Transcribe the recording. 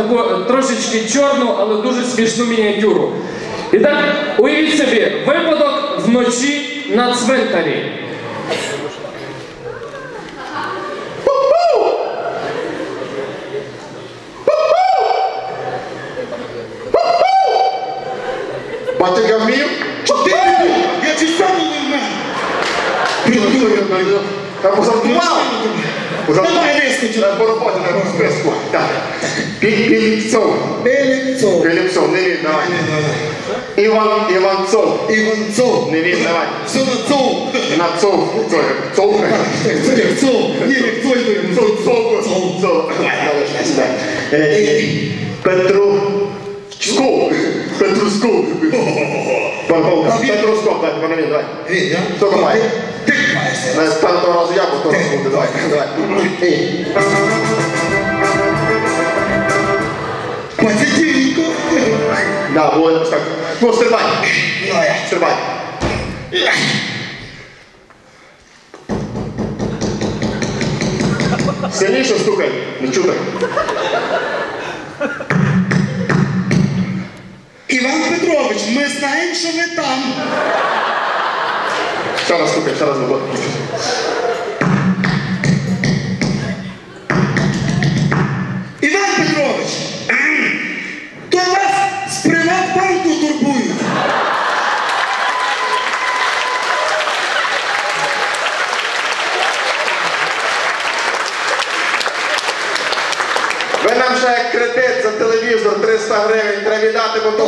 таку е, трошечки чорну, але дуже смішну мініатюру. І так, уявіть собі, випадок вночі на цвинтарі. Батька вмів? Ти придурок, я чи сам не вмер. Придурок. Та позавтував. Давай вискочу. По роботі на списку. Так. Піліпцов. Белецов. Піліпцов, не він, давай. Іван Іванцов. Іванцов. Не він, давай. Все на цов. Нацов. Цов. Цов. Цов. Ні, як цой говорю. Цов. Цов. Цов. Цов. Давай, давай, сюди. Е, Петру. Сков. Петрусков. Петрусков, давай, мене він, давай. Він, я? Хто має? Ти маєш. На п'ятого разу я, бо то раз буде, давай, давай. Да, бо ось так. Ну, стрибай. Давай. Стрибай. Сильніше стукай, не чути. Іван Петрович, ми знаємо, що ви там. Ще раз стукай, ще раз не буде. Іван Петрович, Нам ще кредит за телевізор 300 гривень треба віддати, бо то